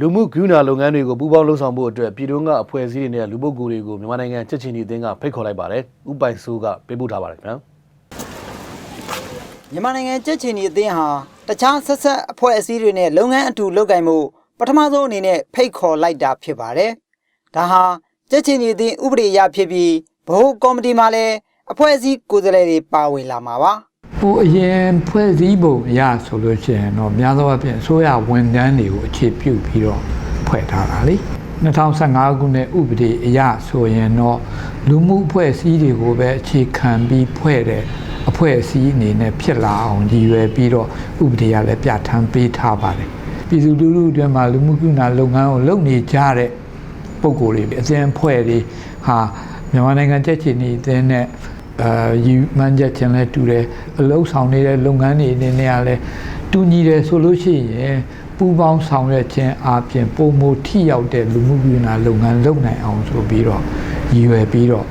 လူမှုကူနာလုပ်ငန်းတွေကိုပူးပေါင်းလှုပ်ဆောင်ဖို့အတွက်ပြည်တွင်းကအဖွဲ့အစည်းတွေနဲ့လူပုဂ္ဂိုလ်တွေကိုမြန်မာနိုင်ငံချက်ချင်းဒီအသင်းကဖိတ်ခေါ်လိုက်ပါတယ်။ဥပိုင်ဆိုးကပေးပို့ထားပါတယ်ခင်ဗျာ။မြန်မာနိုင်ငံကြက်ချင်ဒီအသင်းဟာတခြားဆက်ဆက်အဖွဲ့အစည်းတွေနဲ့လုပ်ငန်းအတူလုပ်ကိုင်မှုပထမဆုံးအနေနဲ့ဖိတ်ခေါ်လိုက်တာဖြစ်ပါတယ်။ဒါဟာကြက်ချင်ဒီအသင်းဥပဒေအရဖြစ်ပြီးဘိုးကော်မတီမှာလည်းအဖွဲ့အစည်းကိုယ်စားလှယ်တွေပါဝင်လာမှာပါ ဟိုအရင်ဖွဲ့စည်းပုံအရဆိုလို့ရှိရင်တော့များသောအားဖြင့်အစိုးရဝန်ထမ်းတွေကိုအခြေပြုပြီးတော့ဖွဲ့ထားတာလေ2015ခုနှစ်ဥပဒေအရဆိုရင်တော့လူမှုအဖွဲ့အစည်းတွေကိုပဲအခြေခံပြီးဖွဲ့တဲ့အဖွဲ့အစည်းအနေနဲ့ဖြစ်လာအောင်ရည်ရွယ်ပြီးတော့ဥပဒေကလည်းပြဋ္ဌာန်းပေးထားပါတယ်ပြည်သူလူထုအတွင်းမှာလူမှုကုနာလုပ်ငန်းကိုလုပ်နေကြတဲ့ပုံကိုယ်တွေအစဉ်အဖွဲ့တွေဟာမြန်မာနိုင်ငံကြက်ချီနေတဲ့နဲ့ အာယူမှန်းချက်ချင်းလဲတူတယ်အလုံးဆောင်နေတဲ့လုပ်ငန်းတွေအနေနဲ့ကလည်းတူညီတယ်ဆိုလို့ရှိရင်ပူးပေါင်းဆောင်ရွက်ခြင်းအပြင်ပုံမထိရောက်တဲ့လူမှုကွန်ရက်လုပ်ငန်းလုပ်နိုင်အောင်ဆိုပြီးတော့ရည်ရွယ်ပြီးတော့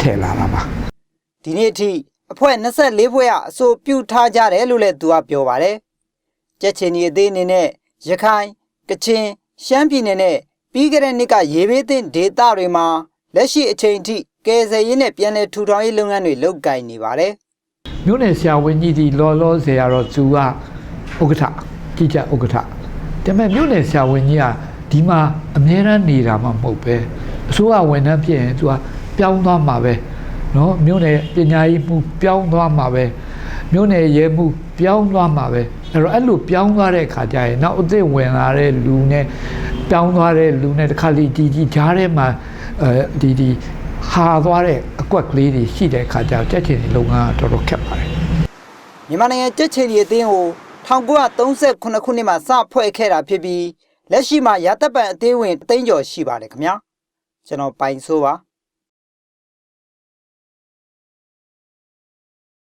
ထည့်လာတာပါ။ဒီနေ့အထိအဖွဲ့24ဖွဲ့ကအဆိုပြုထားကြတယ်လို့လည်းသူကပြောပါတယ်။ကြက်ချင်ဒီအသင်းအနေနဲ့ရခိုင်ကချင်ရှမ်းပြည်နယ်နဲ့ပြီးခဲ့တဲ့နှစ်ကရေဘေးသင့်ဒေသတွေမှာလက်ရှိအချိန်ထိ ကယ်ဆယ်ရေးနဲ့ပြန်လည်ထူထောင်ရေးလုပ်ငန်းတွေလုပ်ကိုင်နေပါတယ်။မြို့နယ်ဆရာဝန်ကြီးဒီလော်လော်ဆရာတော်သူကဥက္ကဋ္ဌကြီးကြဥက္ကဋ္ဌဒါပေမဲ့မြို့နယ်ဆရာဝန်ကြီးကဒီမှာအမြဲတမ်းနေတာမှမဟုတ်ပဲအစိုးရဝန်ထမ်းဖြစ်ရင်သူကပြောင်းသွားမှာပဲနော်မြို့နယ်ပညာရေးမှုပြောင်းသွားမှာပဲမြို့နယ်ရဲမှုပြောင်းသွားမှာပဲအဲ့တော့အဲ့လိုပြောင်းသွားတဲ့ခါကျရင်နောက်အသစ်ဝင်လာတဲ့လူနဲ့ပြောင်းသွားတဲ့လူနဲ့တစ်ခါလေဒီဒီကြားထဲမှာအဲဒီဒီ ဟာသွားတဲ့အကွက်ကလေးတွေရှိတဲ့ခါကျတော့တက်ချင်တဲ့လုပ်ငန်းကတော်တော်ခက်ပါတယ်မြန်မာနိုင်ငံကြက်ချီရီအသင်းကို1938ခုနှစ်မှာစဖွဲ့ခဲ့တာဖြစ်ပြီးလက်ရှိမှာရာတပ်ပံအသေးဝင်အသိန်းကျော်ရှိပါတယ်ခင်ဗျာကျွန်တော်ပိုင်ဆိုးပါ